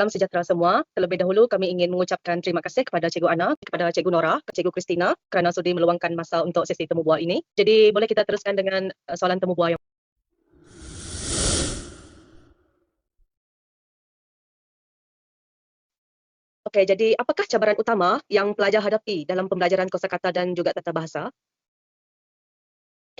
Salam sejahtera semua. Terlebih dahulu kami ingin mengucapkan terima kasih kepada Cikgu Ana, kepada Cikgu Nora, Cikgu Kristina kerana sudi meluangkan masa untuk sesi temu bual ini. Jadi boleh kita teruskan dengan uh, soalan temu bual yang Okey, jadi apakah cabaran utama yang pelajar hadapi dalam pembelajaran kosakata dan juga tata bahasa?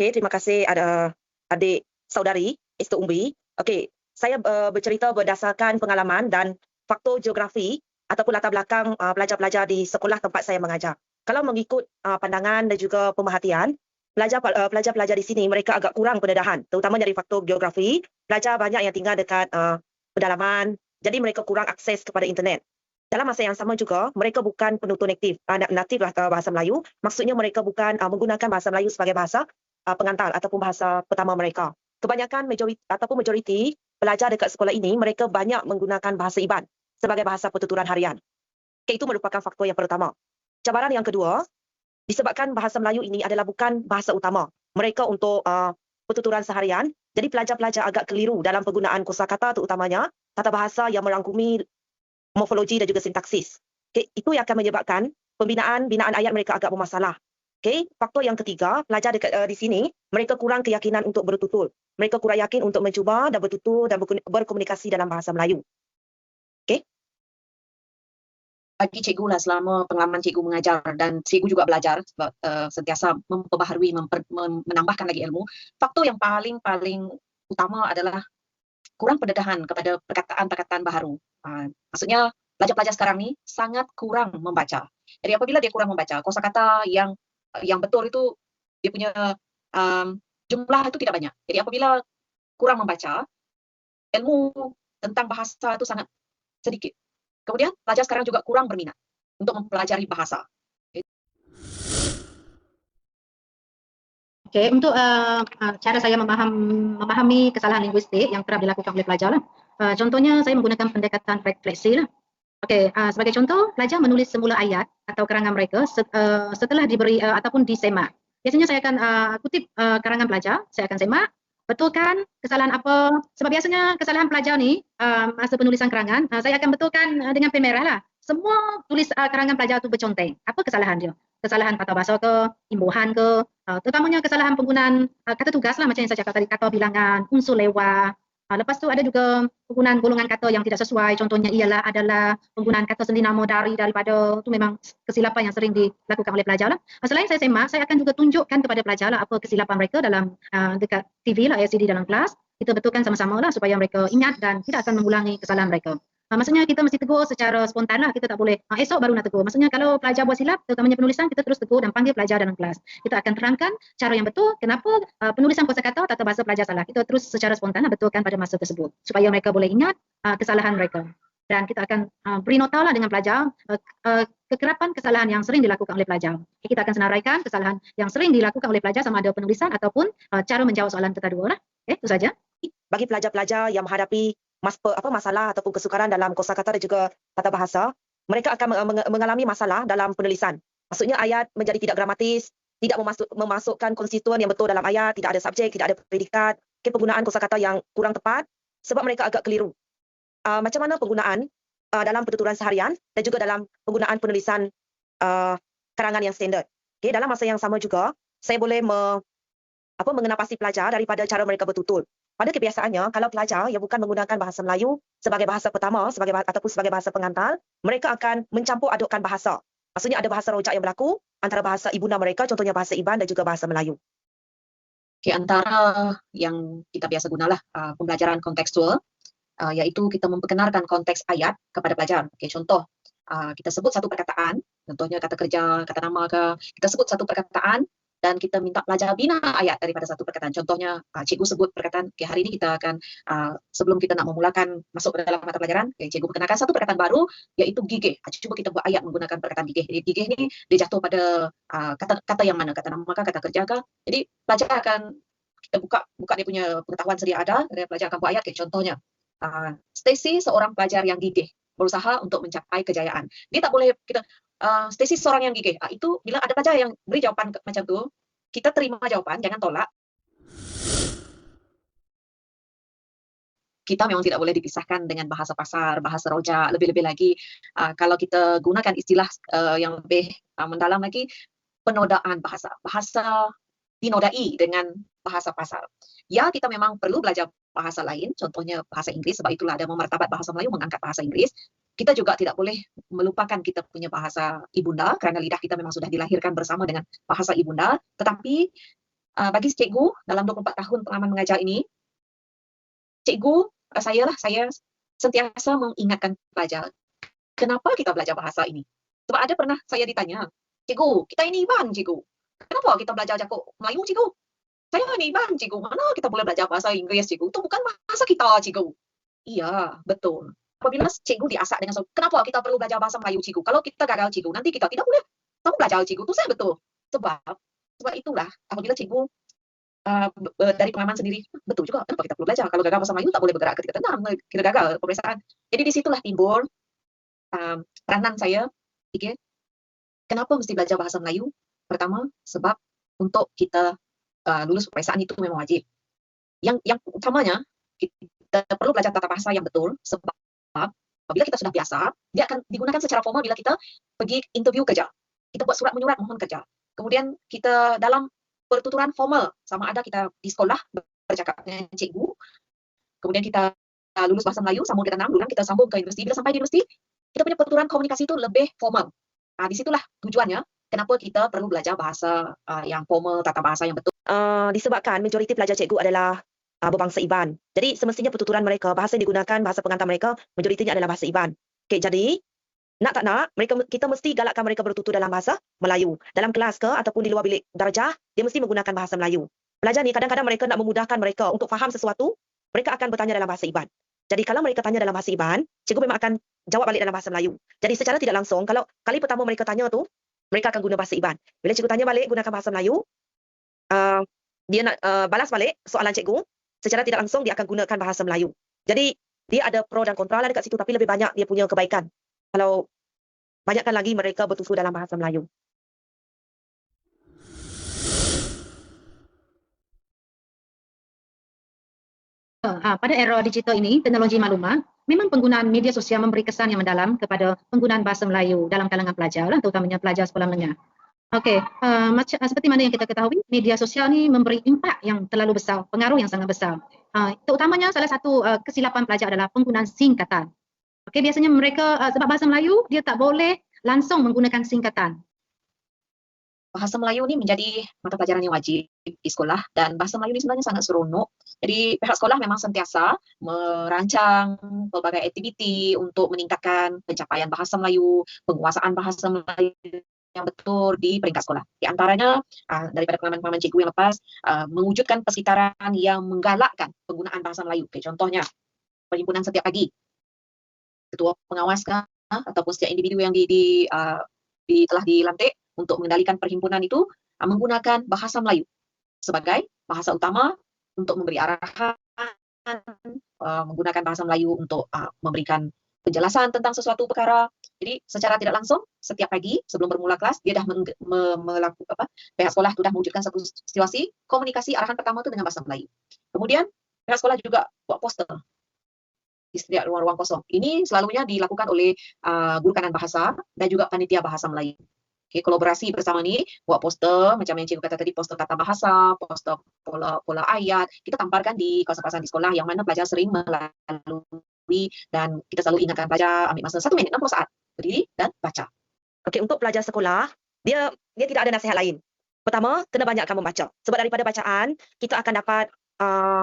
Okey, terima kasih ada adik saudari Esther Umbi. Okey, saya uh, bercerita berdasarkan pengalaman dan faktor geografi ataupun latar belakang uh, pelajar-pelajar di sekolah tempat saya mengajar. Kalau mengikut uh, pandangan dan juga pemerhatian, pelajar uh, pelajar-pelajar di sini mereka agak kurang pendedahan, terutama dari faktor geografi. Pelajar banyak yang tinggal dekat uh, pedalaman, jadi mereka kurang akses kepada internet. Dalam masa yang sama juga, mereka bukan penutur native, uh, native lah bahasa Melayu. Maksudnya mereka bukan uh, menggunakan bahasa Melayu sebagai bahasa uh, pengantar ataupun bahasa pertama mereka. Kebanyakan majoriti ataupun majoriti pelajar dekat sekolah ini, mereka banyak menggunakan bahasa Iban sebagai bahasa pertuturan harian. Itu merupakan faktor yang pertama. Cabaran yang kedua, disebabkan bahasa Melayu ini adalah bukan bahasa utama mereka untuk uh, pertuturan seharian, jadi pelajar-pelajar agak keliru dalam penggunaan kosakata terutamanya tata bahasa yang merangkumi morfologi dan juga sintaksis. Okay, itu yang akan menyebabkan pembinaan binaan ayat mereka agak bermasalah. Okay, faktor yang ketiga, pelajar dekat, uh, di sini, mereka kurang keyakinan untuk bertutur. Mereka kurang yakin untuk mencuba dan bertutur dan berkomunikasi dalam bahasa Melayu. Bagi cikgu lah selama pengalaman cikgu mengajar dan cikgu juga belajar uh, sentiasa memperbaharui, memper, menambahkan lagi ilmu. Faktor yang paling-paling utama adalah kurang pendedahan kepada perkataan-perkataan baharu. Uh, maksudnya pelajar-pelajar sekarang ni sangat kurang membaca. Jadi apabila dia kurang membaca, kosakata yang yang betul itu dia punya um, jumlah itu tidak banyak. Jadi apabila kurang membaca, ilmu tentang bahasa itu sangat sedikit. Kemudian pelajar sekarang juga kurang berminat untuk mempelajari bahasa. Okey, untuk uh, cara saya memaham, memahami kesalahan linguistik yang kerap dilakukan oleh pelajar. Uh, contohnya saya menggunakan pendekatan refleksi lah. Okey, uh, sebagai contoh, pelajar menulis semula ayat atau karangan mereka set, uh, setelah diberi uh, ataupun disemak. Biasanya saya akan uh, kutip uh, karangan pelajar, saya akan semak, betulkan kesalahan apa. Sebab biasanya kesalahan pelajar ni uh, masa penulisan karangan, uh, saya akan betulkan uh, dengan pen merah lah. Semua tulis uh, karangan pelajar tu berconteng. Apa kesalahan dia? Kesalahan kata bahasa ke, imbuhan ke, uh, terutamanya kesalahan penggunaan uh, kata tugas lah macam yang saya cakap tadi, kata bilangan, unsur lewat, Ha, lepas tu ada juga penggunaan golongan kata yang tidak sesuai. Contohnya ialah adalah penggunaan kata sendiri nama dari daripada itu memang kesilapan yang sering dilakukan oleh pelajar lah. Ha, selain saya semak, saya akan juga tunjukkan kepada pelajar lah apa kesilapan mereka dalam uh, dekat TV lah, LCD dalam kelas. Kita betulkan sama-sama lah supaya mereka ingat dan tidak akan mengulangi kesalahan mereka. Uh, maksudnya kita mesti tegur secara spontan lah. Kita tak boleh uh, esok baru nak tegur. Maksudnya kalau pelajar buat silap, terutamanya penulisan, kita terus tegur dan panggil pelajar dalam kelas. Kita akan terangkan cara yang betul kenapa uh, penulisan kosa kata tata bahasa pelajar salah. Kita terus secara spontan lah betulkan pada masa tersebut. Supaya mereka boleh ingat uh, kesalahan mereka. Dan kita akan uh, beri nota lah dengan pelajar uh, uh, kekerapan kesalahan yang sering dilakukan oleh pelajar. Kita akan senaraikan kesalahan yang sering dilakukan oleh pelajar sama ada penulisan ataupun uh, cara menjawab soalan terkadua lah. Okay, itu saja. Bagi pelajar-pelajar yang menghadapi mas, apa masalah ataupun kesukaran dalam kosakata dan juga tata bahasa, mereka akan mengalami masalah dalam penulisan. Maksudnya ayat menjadi tidak gramatis, tidak memasuk, memasukkan konstituen yang betul dalam ayat, tidak ada subjek, tidak ada predikat, okay, penggunaan kosakata yang kurang tepat sebab mereka agak keliru. Uh, macam mana penggunaan uh, dalam pertuturan seharian dan juga dalam penggunaan penulisan uh, karangan yang standard. Okay, dalam masa yang sama juga, saya boleh me, apa, mengenapasi pelajar daripada cara mereka bertutur. Pada kebiasaannya, kalau pelajar yang bukan menggunakan bahasa Melayu sebagai bahasa pertama sebagai ataupun sebagai bahasa pengantar, mereka akan mencampur adukkan bahasa. Maksudnya ada bahasa rojak yang berlaku antara bahasa ibunda mereka, contohnya bahasa Iban dan juga bahasa Melayu. Okay, antara yang kita biasa gunalah uh, pembelajaran kontekstual, uh, iaitu kita memperkenalkan konteks ayat kepada pelajar. Okay, contoh, uh, kita sebut satu perkataan, contohnya kata kerja, kata nama ke, kita sebut satu perkataan dan kita minta pelajar bina ayat daripada satu perkataan. Contohnya, uh, cikgu sebut perkataan, okay, hari ini kita akan, uh, sebelum kita nak memulakan masuk ke dalam mata pelajaran, okay, cikgu perkenalkan satu perkataan baru, iaitu gigih. Uh, cuba kita buat ayat menggunakan perkataan gigih. Jadi gigih ni dia jatuh pada uh, kata kata yang mana, kata nama kah, kata kerja kah. Jadi pelajar akan kita buka buka dia punya pengetahuan sedia ada, dan pelajar akan buat ayat. Okay, contohnya, uh, Stacy seorang pelajar yang gigih berusaha untuk mencapai kejayaan. Dia tak boleh kita uh, Stacy seorang yang gigih. Uh, itu bila ada pelajar yang beri jawapan macam tu, kita terima jawapan, jangan tolak. kita memang tidak boleh dipisahkan dengan bahasa pasar, bahasa rojak, lebih-lebih lagi uh, kalau kita gunakan istilah uh, yang lebih uh, mendalam lagi penodaan bahasa. Bahasa dinodai dengan bahasa pasar. Ya, kita memang perlu belajar bahasa lain, contohnya bahasa Inggris, sebab itulah ada memartabat bahasa Melayu mengangkat bahasa Inggris. Kita juga tidak boleh melupakan kita punya bahasa ibunda kerana lidah kita memang sudah dilahirkan bersama dengan bahasa ibunda. Tetapi uh, bagi cikgu dalam 24 tahun pengalaman mengajar ini, cikgu uh, saya lah, saya sentiasa mengingatkan pelajar, kenapa kita belajar bahasa ini? Sebab ada pernah saya ditanya, cikgu, kita ini Iban, cikgu. Kenapa kita belajar jakuk Melayu, cikgu? Saya ni Iban, cikgu. Mana kita boleh belajar bahasa Inggeris, cikgu? Itu bukan bahasa kita, cikgu. Iya, betul. Apabila cikgu diasak dengan soal, kenapa kita perlu belajar bahasa Melayu, cikgu? Kalau kita gagal, cikgu, nanti kita tidak boleh kamu belajar, cikgu. Itu saya betul. Sebab, sebab itulah, apabila cikgu uh, dari pengalaman sendiri, betul juga, kenapa kita perlu belajar? Kalau gagal bahasa Melayu, tak boleh bergerak ketika tenang, kita gagal pemeriksaan. Jadi di situlah timbul um, peranan saya, fikir, kenapa mesti belajar bahasa Melayu? Pertama, sebab untuk kita uh, lulus peperiksaan itu memang wajib. Yang yang utamanya kita perlu belajar tata bahasa yang betul sebab apabila kita sudah biasa, dia akan digunakan secara formal bila kita pergi interview kerja. Kita buat surat menyurat mohon kerja. Kemudian kita dalam pertuturan formal sama ada kita di sekolah bercakap dengan cikgu. Kemudian kita uh, lulus bahasa Melayu, sambung kita enam kita sambung ke universiti. Bila sampai di universiti, kita punya pertuturan komunikasi itu lebih formal. Nah, disitulah tujuannya kenapa kita perlu belajar bahasa uh, yang formal, tata bahasa yang betul. Uh, disebabkan majoriti pelajar cikgu adalah uh, berbangsa Iban. Jadi semestinya pertuturan mereka, bahasa yang digunakan, bahasa pengantar mereka, majoritinya adalah bahasa Iban. Okay, jadi nak tak nak, mereka kita mesti galakkan mereka bertutur dalam bahasa Melayu. Dalam kelas ke ataupun di luar bilik darjah, dia mesti menggunakan bahasa Melayu. Pelajar ni kadang-kadang mereka nak memudahkan mereka untuk faham sesuatu, mereka akan bertanya dalam bahasa Iban. Jadi kalau mereka tanya dalam bahasa Iban, cikgu memang akan jawab balik dalam bahasa Melayu. Jadi secara tidak langsung, kalau kali pertama mereka tanya tu, mereka akan guna bahasa Iban. Bila cikgu tanya balik gunakan bahasa Melayu, uh, dia nak uh, balas balik soalan cikgu, secara tidak langsung dia akan gunakan bahasa Melayu. Jadi dia ada pro dan kontra lah dekat situ tapi lebih banyak dia punya kebaikan. Kalau banyakkan lagi mereka bertutur dalam bahasa Melayu. Uh, pada era digital ini, teknologi maklumat, memang penggunaan media sosial memberi kesan yang mendalam kepada penggunaan bahasa Melayu dalam kalangan pelajar, lah, terutamanya pelajar sekolah menengah. Okey, uh, macam uh, seperti mana yang kita ketahui, media sosial ni memberi impak yang terlalu besar, pengaruh yang sangat besar. Uh, terutamanya salah satu uh, kesilapan pelajar adalah penggunaan singkatan. Okey, biasanya mereka uh, sebab bahasa Melayu dia tak boleh langsung menggunakan singkatan bahasa Melayu ni menjadi mata pelajaran yang wajib di sekolah dan bahasa Melayu ni sebenarnya sangat seronok. Jadi pihak sekolah memang sentiasa merancang pelbagai aktiviti untuk meningkatkan pencapaian bahasa Melayu, penguasaan bahasa Melayu yang betul di peringkat sekolah. Di antaranya uh, daripada pengalaman-pengalaman cikgu yang lepas, uh, mewujudkan persekitaran yang menggalakkan penggunaan bahasa Melayu. Okay, contohnya, perhimpunan setiap pagi, ketua pengawas uh, ataupun setiap individu yang di, di, uh, di, telah dilantik untuk mengendalikan perhimpunan itu uh, menggunakan bahasa Melayu sebagai bahasa utama untuk memberi arahan, uh, menggunakan bahasa Melayu untuk uh, memberikan penjelasan tentang sesuatu perkara. Jadi secara tidak langsung setiap pagi sebelum bermula kelas dia dah melakukan apa pihak sekolah sudah mewujudkan satu situasi komunikasi arahan pertama itu dengan bahasa Melayu. Kemudian pihak sekolah juga buat poster di setiap ruang-ruang kosong. Ini selalunya dilakukan oleh uh, guru kanan bahasa dan juga panitia bahasa Melayu. Okay, kolaborasi bersama ni buat poster macam yang cikgu kata tadi poster tata bahasa, poster pola pola ayat kita tamparkan di kawasan-kawasan di sekolah yang mana pelajar sering melalui dan kita selalu ingatkan pelajar ambil masa satu minit 60 saat berdiri dan baca. Okey untuk pelajar sekolah dia dia tidak ada nasihat lain. Pertama kena banyakkan membaca. Sebab daripada bacaan kita akan dapat uh,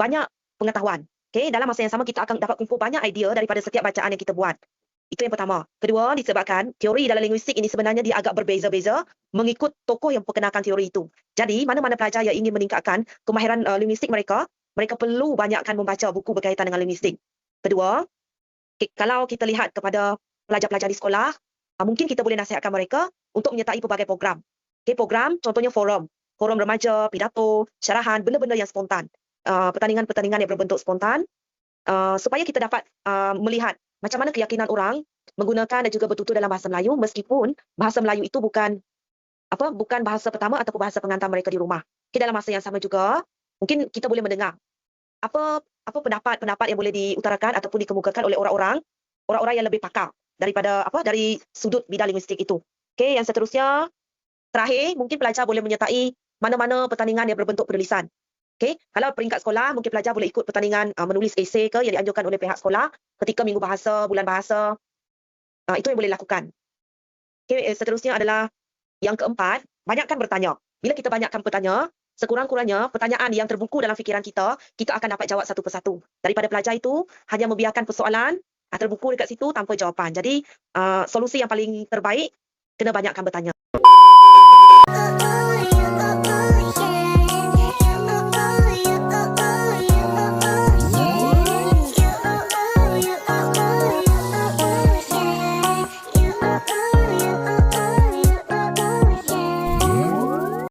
banyak pengetahuan. Okey dalam masa yang sama kita akan dapat kumpul banyak idea daripada setiap bacaan yang kita buat. Itu yang pertama. Kedua, disebabkan teori dalam linguistik ini sebenarnya dia agak berbeza-beza mengikut tokoh yang perkenalkan teori itu. Jadi, mana-mana pelajar yang ingin meningkatkan kemahiran uh, linguistik mereka, mereka perlu banyakkan membaca buku berkaitan dengan linguistik. Kedua, kalau kita lihat kepada pelajar-pelajar di sekolah, uh, mungkin kita boleh nasihatkan mereka untuk menyertai pelbagai program. Okay, program contohnya forum. Forum remaja, pidato, syarahan, benda-benda yang spontan. Uh, pertandingan-pertandingan yang berbentuk spontan. Uh, supaya kita dapat uh, melihat macam mana keyakinan orang menggunakan dan juga bertutur dalam bahasa Melayu meskipun bahasa Melayu itu bukan apa bukan bahasa pertama ataupun bahasa pengantar mereka di rumah. Okay, dalam masa yang sama juga mungkin kita boleh mendengar apa apa pendapat-pendapat yang boleh diutarakan ataupun dikemukakan oleh orang-orang orang-orang yang lebih pakar daripada apa dari sudut bidang linguistik itu. Okey, yang seterusnya terakhir mungkin pelajar boleh menyertai mana-mana pertandingan yang berbentuk penulisan. Okey, kalau peringkat sekolah mungkin pelajar boleh ikut pertandingan uh, menulis esei ke yang dianjurkan oleh pihak sekolah ketika minggu bahasa, bulan bahasa. Uh, itu yang boleh lakukan. Okey, eh, seterusnya adalah yang keempat, banyakkan bertanya. Bila kita banyakkan bertanya, sekurang-kurangnya pertanyaan yang terbuku dalam fikiran kita, kita akan dapat jawab satu persatu. Daripada pelajar itu hanya membiarkan persoalan uh, terbuku dekat situ tanpa jawapan. Jadi, uh, solusi yang paling terbaik kena banyakkan bertanya.